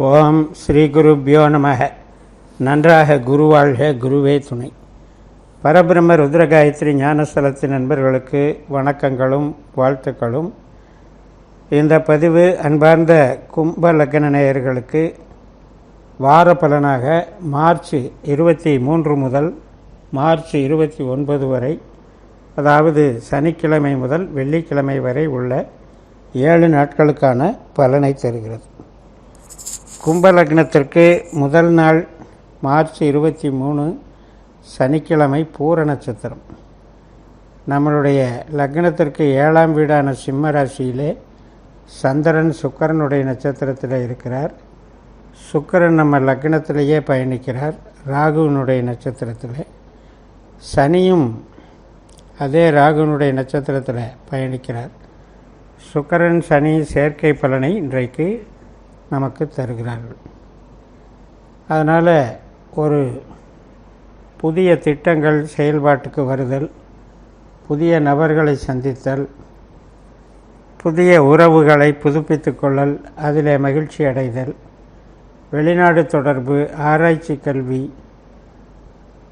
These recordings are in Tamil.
ஓம் ஸ்ரீ குருப்பியோ நமக. நன்றாக குருவாழ்க குருவே துணை. பரபிரம்ம ருத்ரகாயத்ரி ஞானஸ்தலத்தின் நண்பர்களுக்கு வணக்கங்களும் வாழ்த்துக்களும். இந்த பதிவு அன்பார்ந்த கும்ப நேயர்களுக்கு வார பலனாக மார்ச் இருபத்தி மூன்று முதல் மார்ச் இருபத்தி ஒன்பது வரை அதாவது சனிக்கிழமை முதல் வெள்ளிக்கிழமை வரை உள்ள ஏழு நாட்களுக்கான பலனை தருகிறது. கும்ப லக்னத்திற்கு முதல் நாள் மார்ச் இருபத்தி மூணு சனிக்கிழமை பூர நட்சத்திரம். நம்மளுடைய லக்னத்திற்கு ஏழாம் வீடான சிம்ம ராசியிலே சந்திரன் சுக்கரனுடைய நட்சத்திரத்தில் இருக்கிறார். சுக்கரன் நம்ம லக்னத்திலேயே பயணிக்கிறார் ராகுவினுடைய நட்சத்திரத்தில். சனியும் அதே ராகுனுடைய நட்சத்திரத்தில் பயணிக்கிறார். சுக்கரன் சனி சேர்க்கை பலனை இன்றைக்கு நமக்கு தருகிறார்கள். அதனால் ஒரு புதிய திட்டங்கள் செயல்பாட்டுக்கு வருதல் புதிய நபர்களை சந்தித்தல் புதிய உறவுகளை புதுப்பித்து கொள்ளல் அதில் மகிழ்ச்சி அடைதல் வெளிநாடு தொடர்பு ஆராய்ச்சி கல்வி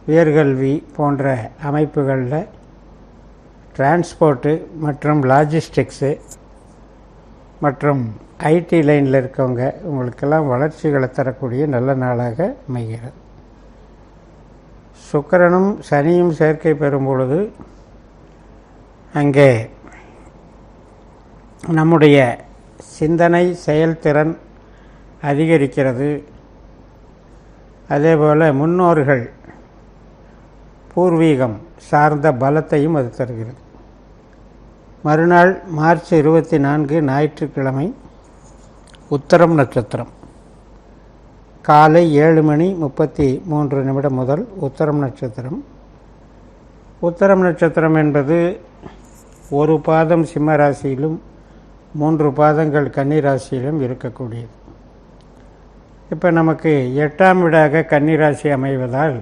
உயர்கல்வி போன்ற அமைப்புகளில் டிரான்ஸ்போர்ட்டு மற்றும் லாஜிஸ்டிக்ஸு மற்றும் ஐடி லைனில் இருக்கவங்க உங்களுக்கெல்லாம் வளர்ச்சிகளை தரக்கூடிய நல்ல நாளாக அமைகிறது. சுக்கரனும் சனியும் சேர்க்கை பெறும் பொழுது அங்கே நம்முடைய சிந்தனை செயல்திறன் அதிகரிக்கிறது. அதேபோல் முன்னோர்கள் பூர்வீகம் சார்ந்த பலத்தையும் அது தருகிறது. மறுநாள் மார்ச் இருபத்தி நான்கு ஞாயிற்றுக்கிழமை உத்தரம் நட்சத்திரம். காலை ஏழு மணி முப்பத்தி மூன்று நிமிடம் முதல் உத்தரம் நட்சத்திரம். உத்தரம் நட்சத்திரம் என்பது ஒரு பாதம் சிம்ம ராசியிலும் மூன்று பாதங்கள் கன்னி ராசியிலும் இருக்கக்கூடியது. இப்போ நமக்கு எட்டாம் வீடாக கன்னிராசி அமைவதால்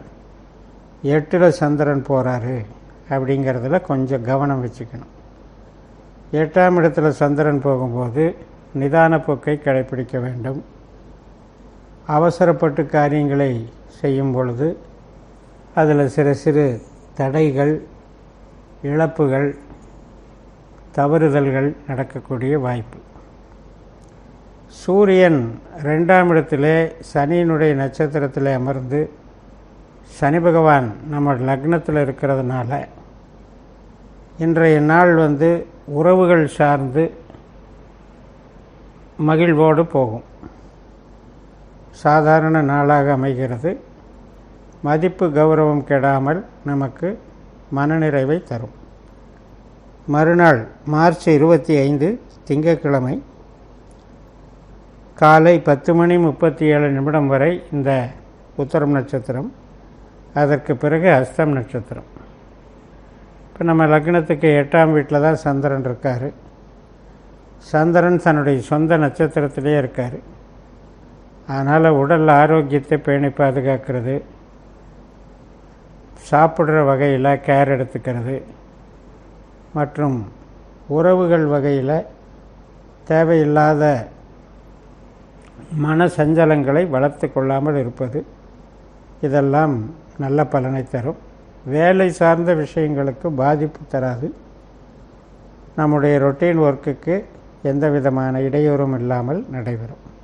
எட்டில் சந்திரன் போகிறாரு அப்படிங்கிறதுல கொஞ்சம் கவனம் வச்சுக்கணும். எட்டாம் இடத்துல சந்திரன் போகும்போது நிதான போக்கை கடைப்பிடிக்க வேண்டும். அவசரப்பட்டு காரியங்களை செய்யும் பொழுது அதில் சிறு சிறு தடைகள் இழப்புகள் தவறுதல்கள் நடக்கக்கூடிய வாய்ப்பு. சூரியன் ரெண்டாம் இடத்திலே சனியினுடைய நட்சத்திரத்தில் அமர்ந்து சனி பகவான் நம்ம லக்னத்தில் இருக்கிறதுனால இன்றைய நாள் வந்து உறவுகள் சார்ந்து மகிழ்வோடு போகும். சாதாரண நாளாக அமைகிறது. மதிப்பு கௌரவம் கெடாமல் நமக்கு மனநிறைவை தரும். மறுநாள் மார்ச் இருபத்தி ஐந்து திங்கட்கிழமை காலை பத்து மணி முப்பத்தி ஏழு நிமிடம் வரை இந்த உத்தரம் நட்சத்திரம் அதற்கு பிறகு அஸ்தம் நட்சத்திரம். இப்போ நம்ம லக்னத்துக்கு எட்டாம் வீட்டில் தான் சந்திரன் இருக்கார். சந்திரன் தன்னுடைய சொந்த நட்சத்திரத்திலே இருக்கார். அதனால் உடல் ஆரோக்கியத்தை பேணி பாதுகாக்கிறது. சாப்பிட்ற வகையில் கேர் எடுத்துக்கிறது. மற்றும் உறவுகள் வகையில் தேவையில்லாத மன சஞ்சலங்களை வளர்த்து கொள்ளாமல் இருப்பது இதெல்லாம் நல்ல பலனை தரும். வேலை சார்ந்த விஷயங்களுக்கு பாதிப்பு தராது. நம்முடைய ரொட்டீன் ஒர்க்குக்கு எந்த விதமான இடையூறும் இல்லாமல் நடைபெறும்.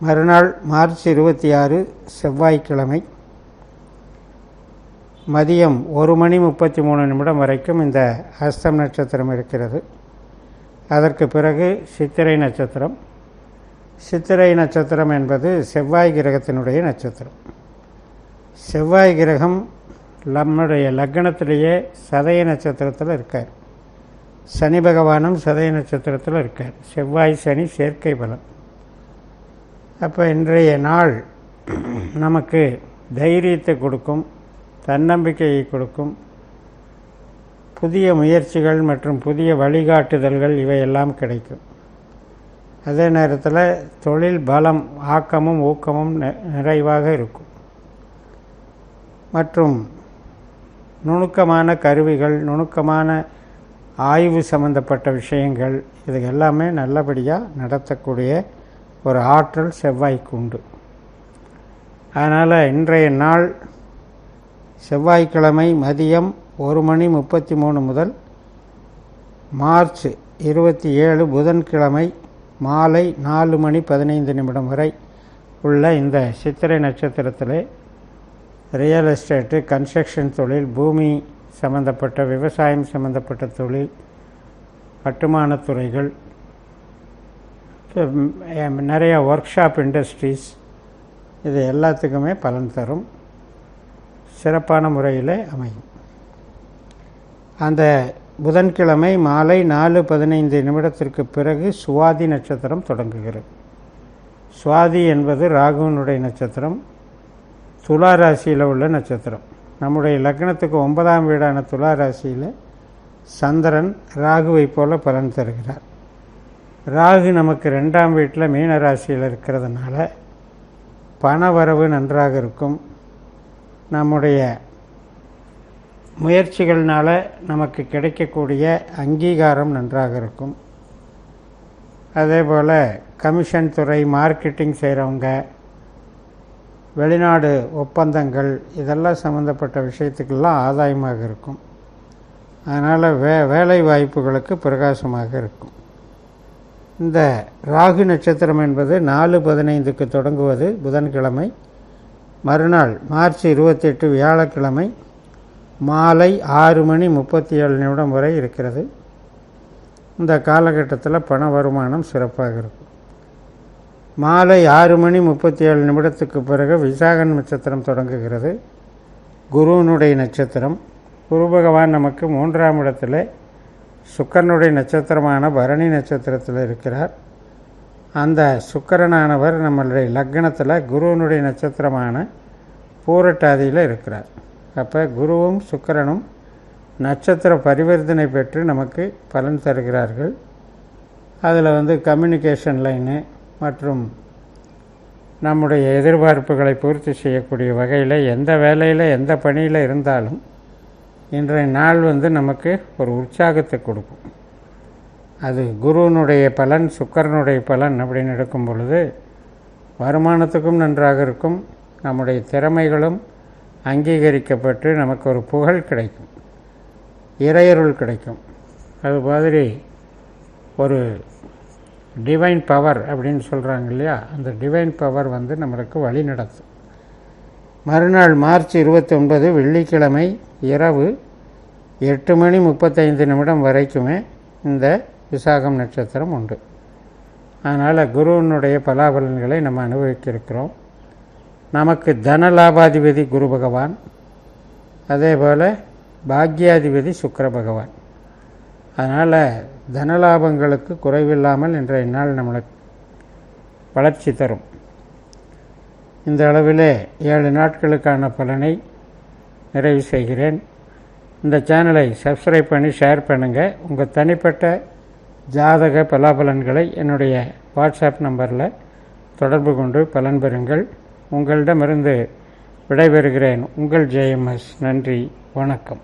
மறுநாள் மார்ச் இருபத்தி ஆறு செவ்வாய்க்கிழமை மதியம் ஒரு மணி முப்பத்தி மூணு நிமிடம் வரைக்கும் இந்த அஸ்தம் நட்சத்திரம் இருக்கிறது. அதற்கு பிறகு சித்திரை நட்சத்திரம். சித்திரை நட்சத்திரம் என்பது செவ்வாய் கிரகத்தினுடைய நட்சத்திரம். செவ்வாய் கிரகம் நம்முடைய லக்னத்திலேயே சதய நட்சத்திரத்தில் இருக்கார். சனி பகவானும் சதய நட்சத்திரத்தில் இருக்கார். செவ்வாய் சனி சேர்க்கை பலம். அப்போ இன்றைய நாள் நமக்கு தைரியத்தை கொடுக்கும் தன்னம்பிக்கையை கொடுக்கும். புதிய முயற்சிகள் மற்றும் புதிய வழிகாட்டுதல்கள் இவையெல்லாம் கிடைக்கும். அதே நேரத்தில் தொழில் பலம் ஆக்கமும் ஊக்கமும் நிறைவாக இருக்கும். மற்றும் நுணுக்கமான கருவிகள் நுணுக்கமான ஆய்வு சம்பந்தப்பட்ட விஷயங்கள் இது எல்லாமே நல்லபடியாக நடத்தக்கூடிய ஒரு ஆற்றல் செவ்வாய்க்கு உண்டு அதனால் இன்றைய நாள் செவ்வாய்க்கிழமை மதியம் ஒரு மணி முப்பத்தி மூணு முதல் மார்ச் இருபத்தி ஏழு புதன்கிழமை மாலை நாலு மணி பதினைந்து நிமிடம் வரை உள்ள இந்த சித்திரை நட்சத்திரத்தில் ரியல் எஸ்டேட்டு கன்ஸ்ட்ரக்ஷன் தொழில் பூமி சம்பந்தப்பட்ட விவசாயம் சம்பந்தப்பட்ட தொழில் கட்டுமானத் துறைகள் நிறைய ஒர்க் ஷாப் இண்டஸ்ட்ரீஸ் இது எல்லாத்துக்குமே பலன் தரும். சிறப்பான முறையில் அமையும். அந்த புதன்கிழமை மாலை நாலு பதினைந்து நிமிடத்திற்கு பிறகு சுவாதி நட்சத்திரம் தொடங்குகிறது. சுவாதி என்பது ராகுவனுடைய நட்சத்திரம் துலா ராசியில் உள்ள நட்சத்திரம். நம்முடைய லக்னத்துக்கு ஒன்பதாம் வீடான துலா ராசியில் சந்திரன் ராகுவை போல பலன் தருகிறார். ராகு நமக்கு ரெண்டாம் வீட்டில் மீன ராசியில் இருக்கிறதுனால பண வரவு நன்றாக இருக்கும். நம்முடைய முயற்சிகள்னால் நமக்கு கிடைக்கக்கூடிய அங்கீகாரம் நன்றாக இருக்கும். அதே போல் கமிஷன் துறை மார்க்கெட்டிங் செய்கிறவங்க வெளிநாடு ஒப்பந்தங்கள் இதெல்லாம் சம்மந்தப்பட்ட விஷயத்துக்கெல்லாம் ஆதாயமாக இருக்கும். அதனால் வே வேலை வாய்ப்புகளுக்கு பிரகாசமாக இருக்கும். இந்த ராகு நட்சத்திரம் என்பது நாலு பதினைந்துக்கு தொடங்குவது புதன்கிழமை மறுநாள் மார்ச் இருபத்தெட்டு வியாழக்கிழமை மாலை ஆறு மணி முப்பத்தி ஏழு நிமிடம் வரை இருக்கிறது. இந்த காலகட்டத்தில் பண வருமானம் சிறப்பாக இருக்கும். மாலை ஆறு மணி முப்பத்தி ஏழு நிமிடத்துக்கு பிறகு விசாகன் நட்சத்திரம் தொடங்குகிறது. குருவனுடைய நட்சத்திரம். குரு பகவான் நமக்கு மூன்றாம் இடத்துல சுக்கரனுடைய நட்சத்திரமான பரணி நட்சத்திரத்தில் இருக்கிறார். அந்த சுக்கரனானவர் நம்மளுடைய லக்னத்தில் குருவனுடைய நட்சத்திரமான பூரட்டாதியில் இருக்கிறார். அப்போ குருவும் சுக்கரனும் நட்சத்திர பரிவர்த்தனை பெற்று நமக்கு பலன் தருகிறார்கள். அதில் வந்து கம்யூனிகேஷன் லைனு மற்றும் நம்முடைய எதிர்பார்ப்புகளை பூர்த்தி செய்யக்கூடிய வகையில் எந்த வேலையில் எந்த பணியில் இருந்தாலும் இன்றைய நாள் வந்து நமக்கு ஒரு உற்சாகத்தை கொடுக்கும். அது குருவனுடைய பலன் சுக்கரனுடைய பலன் அப்படின்னு எடுக்கும் பொழுது வருமானத்துக்கும் நன்றாக இருக்கும். நம்முடைய திறமைகளும் அங்கீகரிக்கப்பட்டு நமக்கு ஒரு புகழ் கிடைக்கும். இறையருள் கிடைக்கும். அது மாதிரி ஒரு டிவைன் பவர் அப்படின்னு சொல்கிறாங்க இல்லையா? அந்த டிவைன் பவர் வந்து நம்மளுக்கு வழி நடத்தும். மறுநாள் மார்ச் இருபத்தி ஒன்பது வெள்ளிக்கிழமை இரவு எட்டு மணி முப்பத்தைந்து நிமிடம் வரைக்குமே இந்த விசாகம் நட்சத்திரம் உண்டு. அதனால் குருவனுடைய பலாபலன்களை நம்ம அனுபவிக்கிருக்கிறோம் நமக்கு தன லாபாதிபதி குரு பகவான் அதே போல் பாக்யாதிபதி சுக்கர பகவான். அதனால் தனலாபங்களுக்கு குறைவில்லாமல் இன்றைய நாள் நம்மளுக்கு வளர்ச்சி தரும். இந்த அளவிலே ஏழு நாட்களுக்கான பலனை நிறைவு செய்கிறேன். இந்த சேனலை சப்ஸ்கிரைப் பண்ணி ஷேர் பண்ணுங்கள் உங்கள் தனிப்பட்ட ஜாதக பலாபலன்களை என்னுடைய வாட்ஸ்அப் நம்பரில் தொடர்பு கொண்டு பலன் பெறுங்கள். உங்களிடமிருந்து விடைபெறுகிறேன். உங்கள் ஜேஎம்எஸ் நன்றி. வணக்கம்.